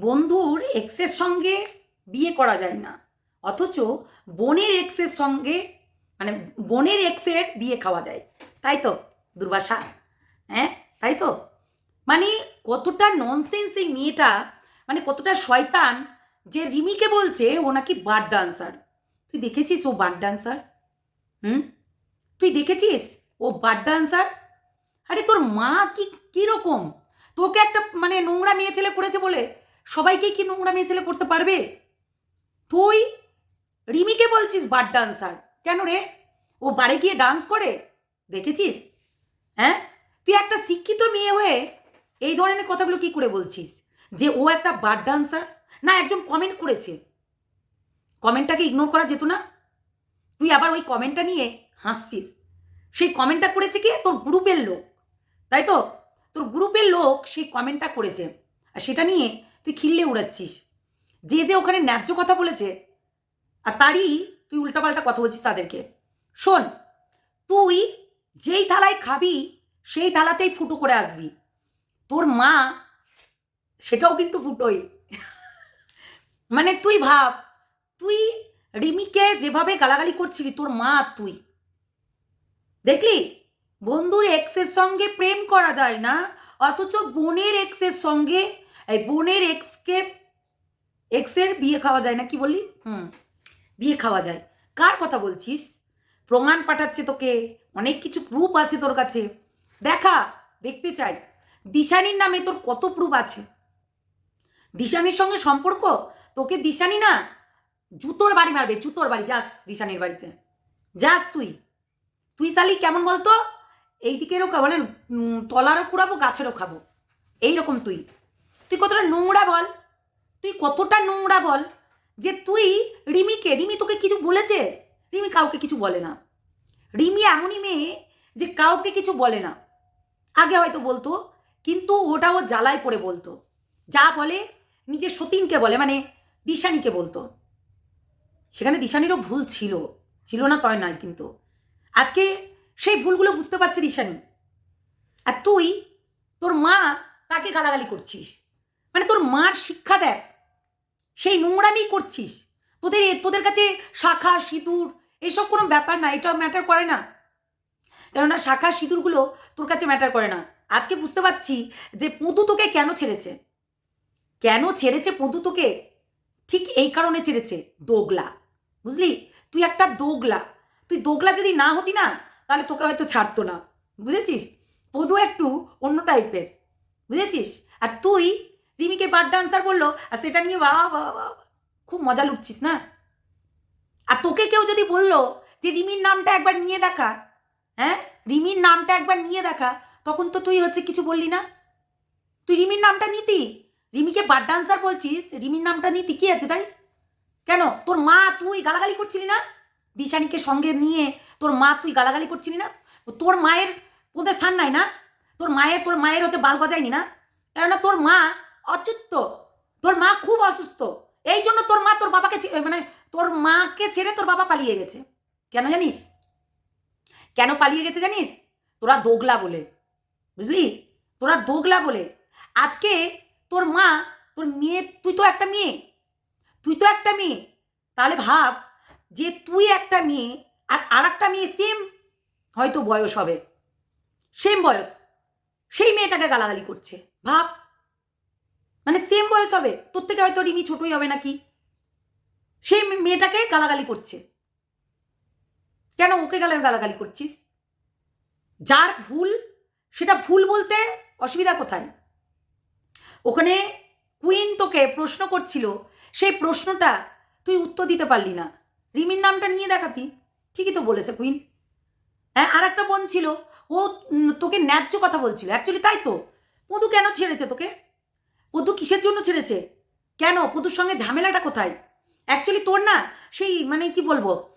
বন্ধুর এক্সের সঙ্গে বিয়ে করা যায় না। অথচ বোনের এক্সের সঙ্গে মানে বোনের এক্সের বিয়ে খাওয়া যায়। তাই তো, দুর্বাসা? হ্যাঁ তাই তো? মানে কতটা ননসেন্স এই মেয়েটা মানে কতটা শয়তান যে রিমিকে বলছে ও নাকি বার ডান্সার তুই দেখেছিস ও বার ডান্সার হুম? তুই দেখেছিস ও বার ডান্সার আরে তোর মা কি, কীরকম? তোকে একটা মানে নোংরা মেয়ে ছেলে করেছে বলে সবাইকে কি নোংরা মেয়ে ছেলে করতে পারবে? তুই রিমিকে বলছিস বার ডান্সার। কেন রে? ও বাড়ি গিয়ে ডান্স করে? দেখেছিস? হ্যাঁ? তুই একটা শিক্ষিত মেয়ে হয়ে এই ধরনের কথাগুলো কি করে বলছিস? যে ও একটা বার ডান্সার? না, একজন কমেন্ট করেছে। কমেন্টটাকে ইগনোর করা যেত না। তুই আবার ওই কমেন্টটা নিয়ে হাসছিস। সেই কমেন্টটা করেছে কি? তোর গ্রুপের লোক। তাই তো? তোর গ্রুপের লোক সেই কমেন্টটা করেছে। আর সেটা নিয়ে তুই খিল্লে উড়াচ্ছিস। যে যে ওখানে ন্যায্য কথা বলেছে, আর তারই তুই উল্টাপাল্টা কথা বলছিস তাদেরকে। শোন, তুই যেই থালায় খাবি, সেই থালাতেই ফুটো করে আসবি। তোর মা, সেটাও কিন্তু ফুটোই। মানে তুই ভাব, তুই রিমিকে যেভাবে গালাগালি করছিলি, তোর মা তুই। দেখলি? বন্ধুর এক্সের সঙ্গে প্রেম করা যায় না, অথচ বোনের এক্সের সঙ্গে এই বোনের এক্সকে এক্সের বিয়ে খাওয়া যায় না কি বললি? হুম। বিয়ে খাওয়া যায়। কার কথা বলছিস? প্রমাণ পাঠাচ্ছে তোকে অনেক কিছু প্রুফ আছে তোর কাছে। দেখা দেখতে চাই। দিশানির নামে তোর কত প্রুফ আছে? দিশানির সঙ্গে সম্পর্ক? তোকে দিশানি না জুতোর বাড়ি মারবে জুতোর বাড়ি। যাস দিশানির বাড়িতে। যাস তুই। তুই সালি কেমন বলতো? এই দিকেরও খাব মানে তলারও কুড়াবো গাছেরও খাব। এইরকম তুই। তুই কতটা নোংরা বল? তুই কতটা নোংরা বল যে তুই রিমিকে, রিমি তোকে কিছু বলেছে? রিমি কাউকে কিছু বলে না। রিমি এমনই মেয়ে যে কাউকে কিছু বলে না। আগে হয়তো বলতো, কিন্তু ওটা ও জ্বালায় পড়ে বলতো। যা বলে নিজের সতীনকে বলে মানে দিশানিকে বলতো। সেখানে দিশানিরও ভুল ছিল ছিল না তয় নয় কিন্তু। আজকে সেই ভুলগুলো বুঝতে পারছে দিশানি। আর তুই, তোর মা তাকে গালাগালি করছিস। মানে তোর মার শিক্ষা দেখ। সেই নোংরামি করছিস। তোদের তোদের কাছে শাখা, সিঁদুর, এসব কোনো ব্যাপার না এটা ম্যাটার করে না। কেননা শাখা, সিঁদুরগুলো তোর কাছে ম্যাটার করে না। আজকে বুঝতে পারছি যে পদু তোকে কেন ছেড়েছে। কেন ছেড়েছে পদু তোকে? ঠিক এই কারণে ছেড়েছে, দোগলা। বুঝলি? তুই একটা দোগলা। তুই দোগলা যদি না হতি না, তাহলে তোকে হয়তো ছাড়তো না। বুঝেছিস? পদু একটু অন্য টাইপের বুঝেছিস? আর তুই রিমিকে বার ডান্সার বলল, আর সেটা নিয়ে বাহ বাহ খুব মজা লুটছিস না? আর তোকে কেউ যদি বলল যে রিমির নামটা একবার নিয়ে দেখা হ্যাঁ? রিমির নামটা একবার নিয়ে দেখা, তখন তো তুই হচ্ছে কিছু বললি না। তুই রিমির নামটা নিতি? রিমিকে বার ডান্সার বলছিস, রিমির নামটা নিতি? কি আছে তাই? কেন? তোর মা তুই গালাগালি করছিলি না? দিশানিকে সঙ্গে নিয়ে তোর মা তুই গালাগালি করছিলি না? তোর মায়ের ওদের সান নাই না? তোর মায়ের তোর মায়ের হচ্ছে বাল গজায়নি না? কেননা তোর মা অচুত্ত। তোর মা খুব অসুস্থ। এই জন্য তোর মা তোর বাবাকে মানে তোর মাকে ছেড়ে তোর বাবা পালিয়ে গেছে। কেন জানিস? কেন পালিয়ে গেছে জানিস? তোরা দোগলা বলে। বুঝলি? তোরা দোগলা বলে। আজকে তোর মা, তোর মেয়ে, তুই তো একটা মেয়ে। তুই তো একটা মেয়ে। তাহলে ভাব যে তুই একটা মেয়ে আর আর একটা মেয়ে সেম হয়তো বয়স হবে। সেম বয়স। সেই মেয়েটাকে গালাগালি করছে। ভাব মানে সেম বয়স হবে। তোর থেকে হয়তো রিমি ছোটই হবে নাকি? সেই মেয়েটাকে গালাগালি করছে। কেন ওকে গালা গালাগালি করছিস? যার ভুল, সেটা ভুল বলতে অসুবিধা কোথায়? ওখানে কুইন তোকে প্রশ্ন করছিল, সেই প্রশ্নটা তুই উত্তর দিতে পারলি না। রিমির নামটা নিয়ে দেখাতি। ঠিকই তো বলেছে কুইন হ্যাঁ আর একটা বোন ছিল, ও তোকে ন্যায্য কথা বলছিল। অ্যাকচুয়ালি তাই তো। পদু কেন ছেড়েছে তোকে? পদু কিসের জন্য ছেড়েছে? কেন? পদুর সঙ্গে ঝামেলাটা কোথায়? অ্যাকচুয়ালি তোর না সেই মানে কি বলব?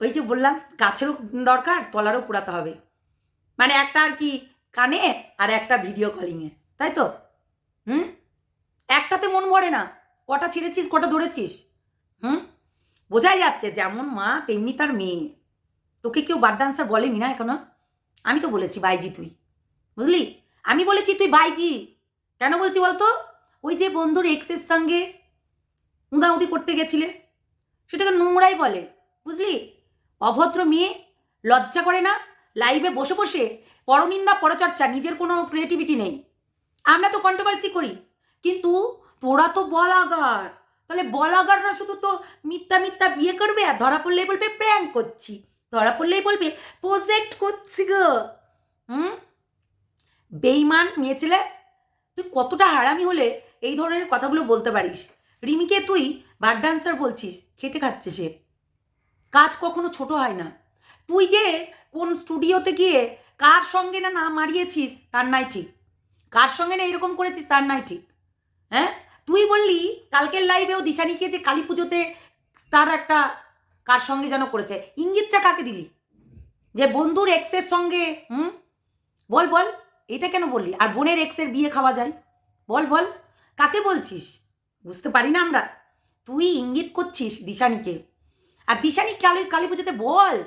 ওই যে বললাম, গাছেরও দরকার, তলারও কুড়াতে হবে। মানে একটা আর কি কানে আর একটা ভিডিও কলিংয়ে তাই তো? হুম? একটাতে মন ভরে না। কটা ছেড়েছিস, কটা ধরেছিস? হুম? বোঝাই যাচ্ছে, যেমন মা তেমনি তার মেয়ে। তোকে কেউ বার ডান্সার বলেনি না এখনও? আমি তো বলেছি, বাইজি তুই। বুঝলি? আমি বলেছি তুই বাইজি। কেন বলছি বলতো? ওই যে বন্ধুর এক্সের সঙ্গে উদাউদি করতে গেছিলে? সেটাকে নোংরাই বলে, বুঝলি? অভদ্র মেয়ে, লজ্জা করে না? লাইভে বসে বসে পরনিন্দা, পরচর্চা, নিজের কোনো ক্রিয়েটিভিটি নেই। আমরা তো কন্ট্রোভার্সি করি, কিন্তু তোরা তো বলাগার। তাহলে বলাগাররা শুধু তো মিথ্যা মিথ্যা বিয়ে করবে আর ধরা পড়লেই বলবে প্র্যাঙ্ক করছি। ধরা পড়লেই বলবে প্রজেক্ট করছি গো। হুম? বেইমান মেয়ে ছেলে, তুই কতটা হারামি হলে এই ধরনের কথাগুলো বলতে পারিস। রিমিকে তুই বার ডান্সার বলছিস, খেটে খাচ্ছে সে। কাজ কখনো ছোট হয় না। তুই যে কোন স্টুডিওতে গিয়ে কার সঙ্গে না না মারিয়েছিস, তার নাই ঠিক। কার সঙ্গে না এরকম করেছিস, তার নাই ঠিক। হ্যাঁ? তুই বললি কালকের লাইভেও দিশানিকে যে কালী পুজোতে তার একটা কার সঙ্গে যেন করেছে। ইঙ্গিতটা কাকে দিলি? যে বন্ধুর এক্সের সঙ্গে, হুম? বল বল, এটা কেন বললি? আর বোনের এক্সের বিয়ে খাওয়া যায়? বল বল। কাকে বলছিস? বুঝতে পারি না আমরা। তুই ইঙ্গিত করছিস দিশানিকে। আর দিশানি কালী কালী পুজোতে বল,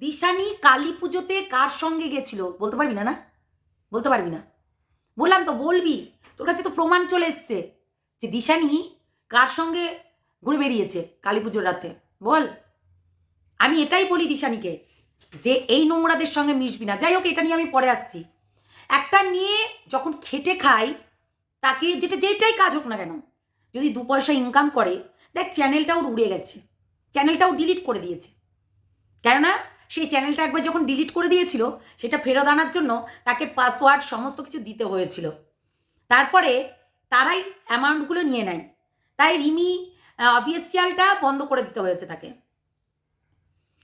দিশানি কালী পুজোতে কার সঙ্গে গেছিল? বলতে পারবি না না? বলতে পারবি না। বললাম তো, বলবি। তোর কাছে তো প্রমাণ চলে এসছে যে দিশানি কার সঙ্গে ঘুরে বেরিয়েছে কালী পুজোর রাতে। বল। আমি এটাই বলি দিশানিকে যে এই নোংরাদের সঙ্গে মিশবি না। যাই হোক, এটা নিয়ে আমি পরে আসছি। একটা মেয়ে যখন খেটে খায় তাকে যেটা, যেটাই কাজ হোক না কেন, যদি দু পয়সা ইনকাম করে, দেখ চ্যানেলটাও উড়ে গেছে চ্যানেলটাও ডিলিট করে দিয়েছে। কেননা, সেই চ্যানেলটা একবার যখন ডিলিট করে দিয়েছিল, সেটা ফেরত আনার জন্য তাকে পাসওয়ার্ড সমস্ত কিছু দিতে হয়েছিল। তারপরে তারাই অ্যামাউন্টগুলো নিয়ে নেয়। তাই রিমি অফিসিয়ালটা বন্ধ করে দিতে হয়েছে তাকে।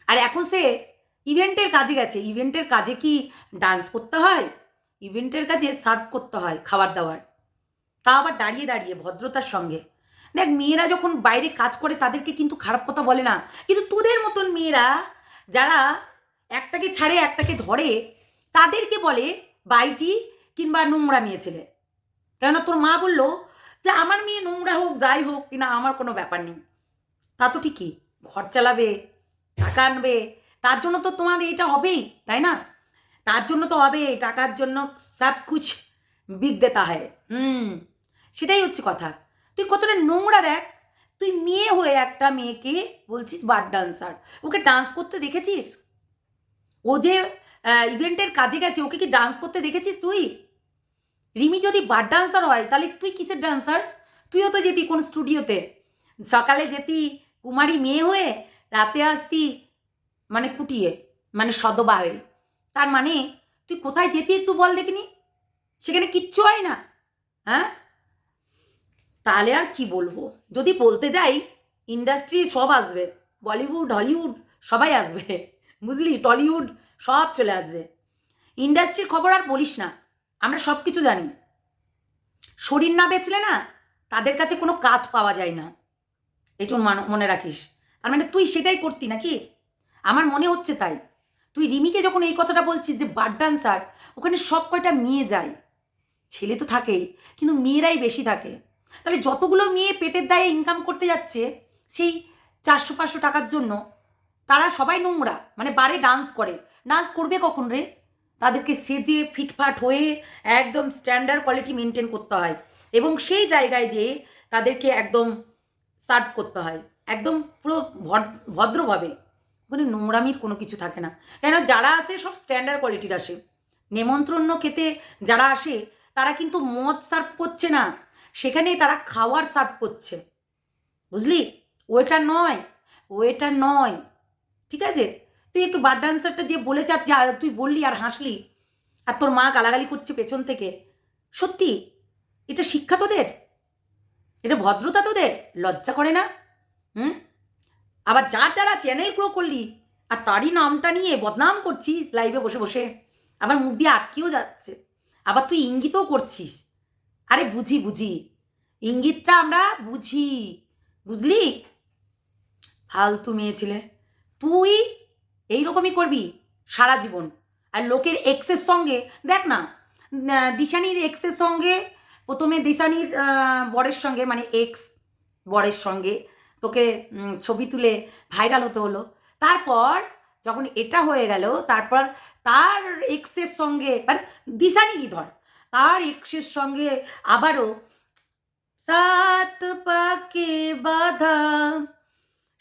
আর এখন সে ইভেন্টের কাজে গেছে। ইভেন্টের কাজে কি ডান্স করতে হয়? ইভেন্টের কাজে সার্ভ করতে হয়, খাবার দাবার। তা আবার দাঁড়িয়ে দাঁড়িয়ে ভদ্রতার সঙ্গে। দেখ, মেয়েরা যখন বাইরে কাজ করে তাদেরকে কিন্তু খারাপ কথা বলে না। কিন্তু তোদের মতন মেয়েরা যারা একটাকে ছাড়ে, একটাকে ধরে, তাদেরকে বলে বাইজি কিংবা নোংরা মেয়ে ছেলে। কেননা তোর মা বলল যে, আমার মেয়ে নোংরা হোক, যাই হোক, কিনা আমার কোনো ব্যাপার নেই। তা তো ঠিকই, ঘর চালাবে, টাকা আনবে, তার জন্য তো তোমার এইটা হবেই, তাই না? তার জন্য তো হবে টাকার জন্য সব কুছ বিক দেতা হয় হুম। সেটাই হচ্ছে কথা। তুই কতটা নোংরা দেখ। তুই মেয়ে হয়ে একটা মেয়েকে বলছিস বার ডান্সার ওকে ডান্স করতে দেখেছিস? ও যে ইভেন্টের কাজে গেছে ওকে কি ডান্স করতে দেখেছিস তুই? রিমি যদি বার ডান্সার হয় তাহলে তুই কিসের ডান্সার তুইও তো যেতি কোন স্টুডিওতে সকালে যেতি কুমারী মেয়ে হয়ে রাতে আসতি মানে কুটিয়ে মানে সদবা হয়ে। তার মানে তুই কোথায় যেতি একটু বল দেখিনি? সেখানে কিচ্ছু হয় না। হ্যাঁ? তাহলে আর কি বলব? যদি বলতে যাই ইন্ডাস্ট্রি সব আসবে। বলিউড, হলিউড সবাই আসবে। বুঝলি? টলিউড সব চলে আসবে। ইন্ডাস্ট্রির খবর আর বলিস না। আমরা সব কিছু জানি। শরীর না বেচলে না তাদের কাছে কোনো কাজ পাওয়া যায় না। মান- মনে রাখিস। তার মানে তুই সেটাই করতি নাকি? আমার মনে হচ্ছে তাই। তুই রিমিকে যখন এই কথাটা বলছিস যে বার ডান্সার ওখানে সব কয়টা মেয়ে যায়। ছেলে তো থাকেই, কিন্তু মেয়েরাই বেশি থাকে। তাহলে যতগুলো মেয়ে পেটের দায়ে ইনকাম করতে যাচ্ছে, সেই চারশো পাঁচশো টাকার জন্য তারা সবাই নোংরা মানে বারে ডান্স করে। ডান্স করবে কখন রে? তাদেরকে সেজে ফিটফাট হয়ে একদম স্ট্যান্ডার্ড কোয়ালিটি মেনটেন করতে হয়। এবং সেই জায়গায় যে তাদেরকে একদম সার্ভ করতে হয়, একদম পুরো ভদ- ভদ্রভাবে। ওখানে নোংরামির কোনো কিছু থাকে না। কেন, যারা আসে সব স্ট্যান্ডার্ড কোয়ালিটির আসে। নেমন্ত্রণ খেতে যারা আসে তারা কিন্তু মদ সার্ভ করছে না। সেখানে তারা খাওয়ার সার্ভ করছে। বুঝলি? ওয়েটার নয় ওয়েটার নয়। ঠিক আছে? তুই একটু বার ডান্সারটা যে বলে চার যা, তুই বললি আর হাসলি, আর তোর মা গালাগালি করছে পেছন থেকে। সত্যি? এটা শিক্ষা তোদের? এটা ভদ্রতা তোদের? লজ্জা করে না? হুম? আবার যার দ্বারা চ্যানেল গ্রো করলি, আর তারই নামটা নিয়ে বদনাম করছিস লাইভে বসে বসে, আবার মুখ দিয়ে আটকেও যাচ্ছে। আবার তুই ইঙ্গিতও করছিস। আরে বুঝি বুঝি। ইঙ্গিতটা আমরা বুঝি। বুঝলি? ফালতু মেয়ে ছেলে। তুই এইরকমই করবি সারা জীবন। আর লোকের এক্সের সঙ্গে, দেখ না দিশানির এক্সের সঙ্গে, প্রথমে দিশানির বরের সঙ্গে মানে এক্স বরের সঙ্গে তোকে ছবি তুলে ভাইরাল হতে হলো। তারপর যখন এটা হয়ে গেল, তারপর তার এক্সের সঙ্গে মানে দিশানিরই ধর তার এক্সের সঙ্গে আবারও সাত পাকে বাধা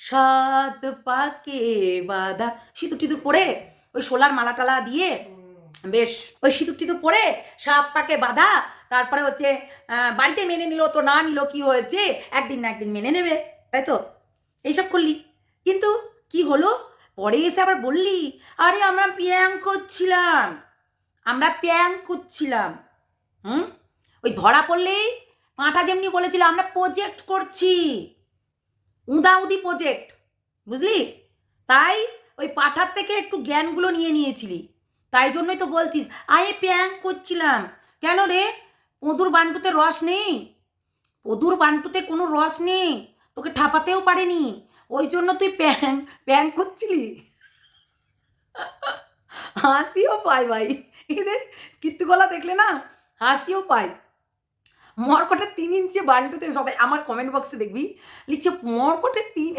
সাত পাকে বাধা। সিঁদুর টিঁদুর পরে ওই সোলার মালা টালা দিয়ে বেশ ওই সিঁদুর টিঁদুর পরে সাত পাকে বাধা তারপরে হচ্ছে বাড়িতে মেনে নিল তো না নিল কি হয়েছে একদিন না একদিন মেনে নেবে তাই তো? এইসব করলি। কিন্তু কি হলো? পরে এসে আবার বললি, আরে আমরা প্যাং করছিলাম, আমরা প্যাং করছিলাম। হুম? ওই ধরা পড়লেই পাঁঠা যেমনি বলেছিল, আমরা প্রজেক্ট করছি, উদাউদি প্রজেক্ট বুঝলি? তাই ওই পাঠার থেকে একটু জ্ঞানগুলো নিয়ে নিয়েছিলি। তাই জন্যই তো বলছিস আয়ে প্যাং করছিলাম। কেন রে? পদুর বান্টুতে রস নেই? পদুর বান্টুতে কোনো রস নেই? তোকে ঠাপাতেও পারেনি? ওই জন্য তুই প্যাং প্যাং করছিলি হাসিও পায় ভাই। এদের কীর্তিকলা দেখলে না হাসিও পায়। মরকটের তিন ইঞ্চি বান্টুতে সবাই আমার কমেন্ট বক্সে দেখবি, লিখছে মরকটের তিন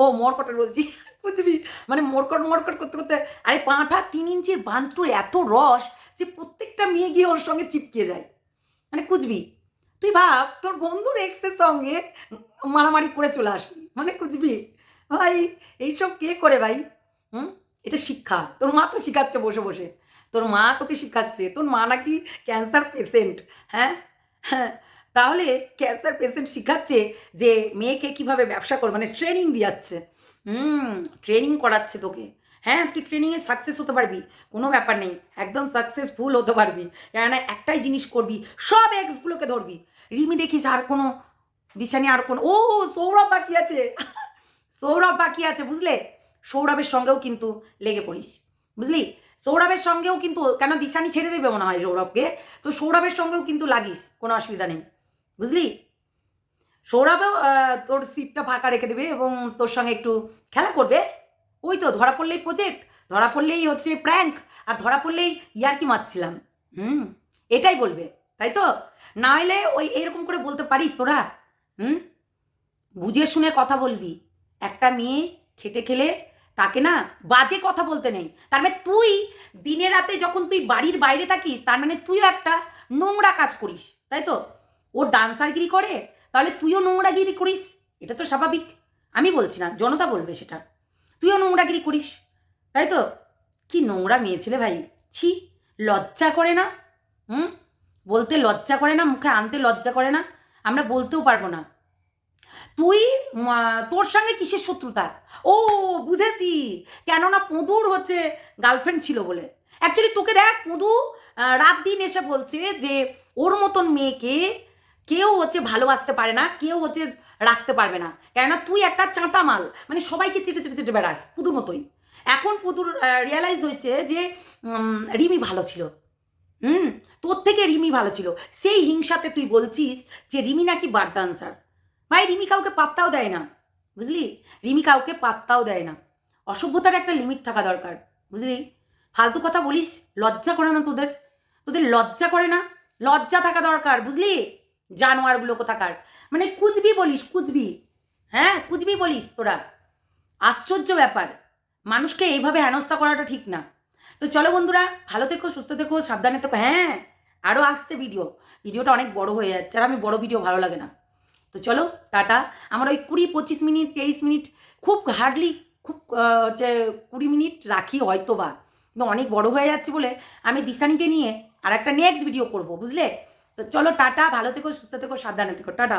ও মরকটের বলছি বুঝবি মানে মরকট মরকট করতে করতে, আরে পাঁঠা তিন ইঞ্চির বান্টুর এত রস যে প্রত্যেকটা মেয়ে গিয়ে ওর সঙ্গে চিপকে যায়। মানে কুচবি তুই ভাব, তোর বন্ধুর এক্সের সঙ্গে মারামারি করে চলে আসলি মানে কুচবি ভাই, এইসব কে করে ভাই? হুম? এটা শিক্ষা। তোর মা তো শিখাচ্ছে বসে বসে। তোর মা তোকে শিখাচ্ছে। তোর মা নাকি ক্যান্সার পেশেন্ট হ্যাঁ? হ্যাঁ। তাহলে ক্যান্সার পেশেন্ট শিখাচ্ছে যে মেয়েকে কীভাবে ব্যবসা করবে মানে ট্রেনিং দিয়াচ্ছে। হুম ট্রেনিং করাচ্ছে তোকে। হ্যাঁ তুই ট্রেনিংয়ে সাকসেস হতে পারবি। কোনো ব্যাপার নেই। একদম সাকসেসফুল হতে পারবি। কেননা একটাই জিনিস করবি, সব এক্সগুলোকে ধরবি। রিমি দেখিস আর কোনো, দিশানি আর কোনো। ও, সৌরভ বাকি আছে। সৌরভ বাকি আছে, বুঝলে? সৌরভের সঙ্গেও কিন্তু লেগে পড়িস, বুঝলি? সৌরভের সঙ্গেও কিন্তু, কেন দিশানি ছেড়ে দেবে মনে হয় সৌরভকে? তো সৌরভের সঙ্গেও কিন্তু লাগিস, কোনো অসুবিধা নেই, বুঝলি? সৌরভও তোর সিটটা ফাঁকা রেখে দেবে এবং তোর সঙ্গে একটু খেলা করবে। ওই তো, ধরা পড়লেই প্রজেক্ট ধরা পড়লেই হচ্ছে প্র্যাঙ্ক আর ধরা পড়লেই ইয়ার্কি মারছিলাম, হুম? এটাই বলবে, তাই তো? না হলে ওই এরকম করে বলতে পারিস তোরা, হুম? বুঝে শুনে কথা বলবি। একটা মেয়ে খেটে খেলে তাকে না বাজে কথা বলতে নেই। তার মানে তুই দিনে রাতে যখন তুই বাড়ির বাইরে থাকিস, তার মানে তুইও একটা নোংরা কাজ করিস, তাই তো? ও ডান্সারগিরি করে, তাহলে তুইও নোংরাগিরি করিস, এটা তো স্বাভাবিক। আমি বলছি না, জনতা বলবে সেটা। তুইও নোংরাগিরি করিস, তাই তো? কি নোংরা মেয়ে ছেলে ভাই? ছি, লজ্জা করে না? হুম? বলতে লজ্জা করে না, মুখে আনতে লজ্জা করে না? আমরা বলতেও পারব না। তুই তোর সঙ্গে কিসের শত্রুতা? ও, বুঝেছি। কেননা পদুর হচ্ছে গার্লফ্রেন্ড ছিল বলে। অ্যাকচুয়ালি তোকে দেখ, পদু রাত দিন এসে বলছে যে, ওর মতন মেয়েকে কেউ হচ্ছে ভালোবাসতে পারে না, কেউ হচ্ছে রাখতে পারবে না। কেননা তুই একটা চাঁটা মাল মানে সবাইকে চেটে চেটে চেটে বেড়াস, পুদুর মতোই। এখন পুদুর রিয়ালাইজ হয়েছে যে রিমি ভালো ছিল। হুম? তোর থেকে রিমি ভালো ছিল। সেই হিংসাতে তুই বলছিস যে, রিমি নাকি বার ডান্সার ভাই, রিমি কাউকে পাত্তাও দেয় না, বুঝলি? রিমি কাউকে পাত্তাও দেয় না। অসভ্যতার একটা লিমিট থাকা দরকার, বুঝলি? ফালতু কথা বলিস, লজ্জা করে না তোদের? তোদের লজ্জা করে না? লজ্জা থাকা দরকার, বুঝলি? জানোয়ারগুলো কোথাকার? মানে কুচবি বলিস কুচবি হ্যাঁ কুচবি বলিস তোরা। আশ্চর্য ব্যাপার। মানুষকে এইভাবে হেনস্থা করাটা ঠিক না। তো চলো বন্ধুরা, ভালো থেকো, সুস্থ থেকো, সাবধানে থেকো। হ্যাঁ আরও আসছে ভিডিও ভিডিওটা অনেক বড় হয়ে যাচ্ছে, আর আমি বড় ভিডিও ভালো লাগে না। তো চলো, টাটা। আমার ওই কুড়ি, পঁচিশ মিনিট, তেইশ মিনিট খুব হার্ডলি খুব হচ্ছে কুড়ি মিনিট রাখি হয়তো বা কিন্তু অনেক বড় হয়ে যাচ্ছে বলে আমি দিশানিকে নিয়ে আর একটা নেক্সট ভিডিও করব, বুঝলে? তো চলো, টাটা। ভালো থেকো, সুস্থ থেকো, সাবধানে থেকো। টাটা।